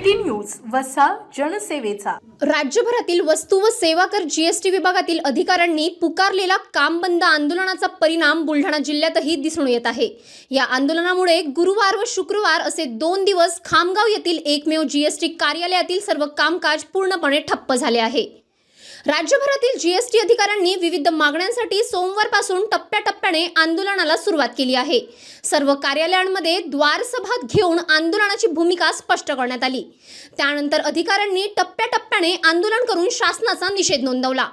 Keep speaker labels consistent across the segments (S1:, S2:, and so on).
S1: City news वसा जनसेवेचा.
S2: राज्यभरातील वस्तू व सेवा कर जीएसटी विभागातील अधिकाऱ्यांनी पुकारलेला काम बंद आंदोलनाचा परिणाम बुलढाणा जिल्ह्यातही दिसून येत आहे. या आंदोलनामुळे गुरुवार व शुक्रवार असे दोन दिवस खामगाव येथील एकमेव जीएसटी कार्यालयातील सर्व कामकाज पूर्णपणे ठप्प झाले आहे. राज्यभरातील जीएसटी अधिकाऱ्यांनी विविध मागण्यांसाठी सोमवारपासून टप्प्याटप्प्याने आंदोलनाला सुरुवात केली आहे. सर्व कार्यालयांमध्ये द्वारसभा घेऊन आंदोलनाची भूमिका स्पष्ट करण्यात आली. त्यानंतर अधिकाऱ्यांनी टप्प्याटप्प्याने आंदोलन करून शासनाचा निषेध नोंदवला.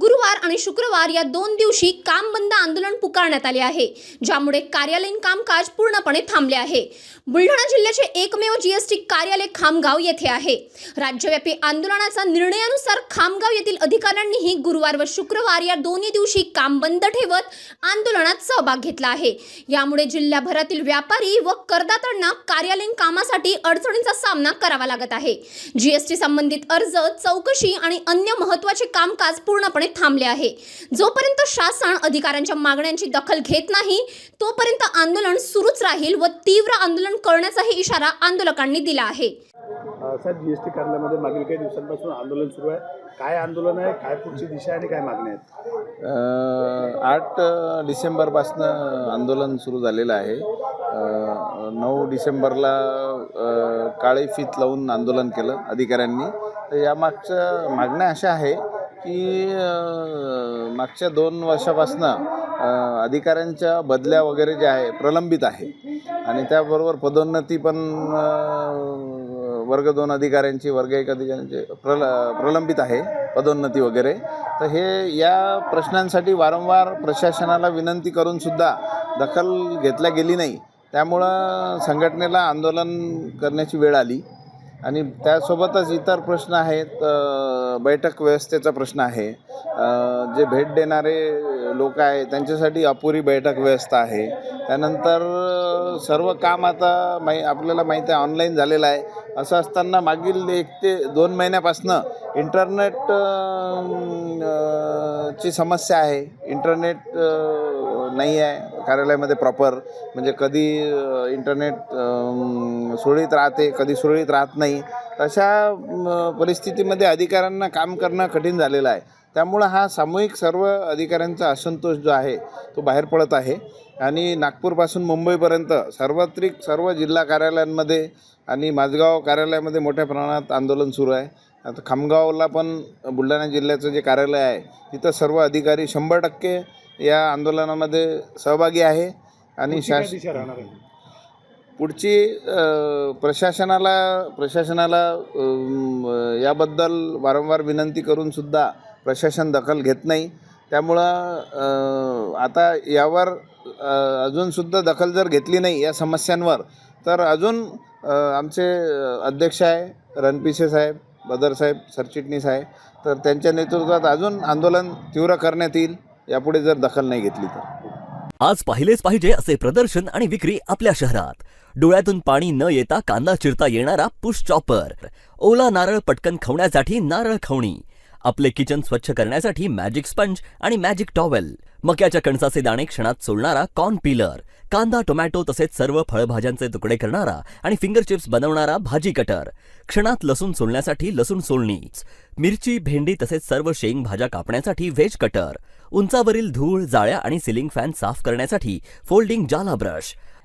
S2: गुरुवार आणि शुक्रवार या दोन दिवशी काम बंद आंदोलन पुकारण्यात आले आहे ज्यामुळे कार्यालयीन कामकाज पूर्णपणे थांबले आहे. बुलढाणा जिल्ह्याचे एकमेव जीएसटी कार्यालय खामगाव येथे आहे. राज्यव्यापी आंदोलनाचा निर्णयानुसार खामगाव येथील अधिकाऱ्यांनीही गुरुवार व शुक्रवार या दोन्ही दिवशी काम बंद ठेवत आंदोलनात सहभाग घेतला आहे. यामुळे जिल्ह्याभरातील व्यापारी व करदात्यांना कार्यालयीन कामासाठी अडचणींचा सामना करावा लागत आहे. जीएसटी संबंधित अर्ज चौकशी आणि अन्य महत्त्वाचे कामकाज पूर्णपणे थांबले आहे. जोपर्यंत शासन अधिकाऱ्यांच्या मागण्यांची दखल घेत नाही तोपर्यंत आंदोलन सुरूच राहील व तीव्र आंदोलन करण्याचाही इशारा आंदोलकांनी दिला आहे.
S3: साहेब जी एस टी कार्यालयामध्ये मागील काही दिवसांपासून आंदोलन सुरू आहे. काय आंदोलन आहे? काय पुढची दिशा आणि काय मागण्या आहेत?
S4: आठ डिसेंबरपासनं आंदोलन सुरू झालेलं आहे. नऊ डिसेंबरला काळी फीत लावून आंदोलन केलं अधिकाऱ्यांनी. तर यामागच्या मागण्या अशा आहे की मागच्या दोन वर्षापासनं अधिकाऱ्यांच्या बदल्या वगैरे ज्या आहे प्रलंबित आहे. आणि त्याबरोबर पदोन्नती पण वर्ग दोन अधिकाऱ्यांची वर्ग एक अधिकाऱ्यांची प्रल प्रलंबित आहे पदोन्नती वगैरे. तर हे या प्रश्नांसाठी वारंवार प्रशासनाला विनंती करूनसुद्धा दखल घेतल्या गेली नाही. त्यामुळं संघटनेला आंदोलन करण्याची वेळ आली. आणि त्यासोबतच इतर प्रश्न आहेत बैठक व्यवस्थेचा प्रश्न आहे. जे भेट देणारे लोक आहे त्यांच्यासाठी अपुरी बैठक व्यवस्था आहे. त्यानंतर सर्व काम आता माही आपल्याला माहीत आहे ऑनलाईन झालेलं आहे. असं असताना मागील एक ते दोन महिन्यापासनं इंटरनेट ची समस्या आहे. इंटरनेट नाही आहे कार्यालयामध्ये प्रॉपर. म्हणजे कधी इंटरनेट सुरळीत राहते कधी सुरळीत राहत नाही. अशा परिस्थितीमध्ये अधिकाऱ्यांना काम करणं कठीण झालेलं आहे. त्यामुळं हा सामूहिक सर्व अधिकाऱ्यांचा असंतोष जो आहे तो बाहेर पडत आहे. आणि नागपूरपासून मुंबईपर्यंत सार्वत्रिक सर्व जिल्हा कार्यालयांमध्ये आणि माझगाव कार्यालयामध्ये मोठ्या प्रमाणात आंदोलन सुरू आहे. आता खामगावला पण बुलढाणा जिल्ह्याचं जे कार्यालय आहे तिथं सर्व अधिकारी शंभर टक्के या आंदोलनामध्ये सहभागी आहे. आणि शास पुढची प्रशासनाला प्रशासनाला याबद्दल वारंवार विनंती करूनसुद्धा प्रशासन दखल घेत नाही. त्यामुळं आता यावर अजूनसुद्धा दखल जर घेतली नाही या समस्यांवर तर अजून आमचे अध्यक्ष आहे रणपिसे साहेब बदर साहेब सरचिटणीस आहे तर त्यांच्या नेतृत्वात अजून आंदोलन तीव्र करण्यात येईल यापुढे जर दखल नाही घेतली तर.
S5: आज पाहिलेच पाहिजे असे प्रदर्शन आणि विक्री आपल्या शहरात. डोळ्यातून पाणी न येता कांदा चिरता येणारा पुश चॉपर. ओला नारळ पटकन खवण्यासाठी नारळ खवणी. आपले किचन स्वच्छ करण्यासाठी मॅजिक स्पंज आणि मॅजिक टॉवेल मक्याच्या कणसाचे दाणे क्षणात सोलणारा कॉर्न पिलर कांदा टोमॅटो तसेच सर्व फळभाज्यांचे तुकडे करणारा आणि फिंगर चिप्स बनवणारा भाजी कटर क्षणात लसूण सोलण्यासाठी लसूण सोलणी मिरची भेंडी तसेच सर्व शेंग भाज्या कापण्यासाठी व्हेज कटर उंचावरील धूळ जाळ्या आणि सिलिंग फॅन साफ करण्यासाठी फोल्डिंग जाला ब्रश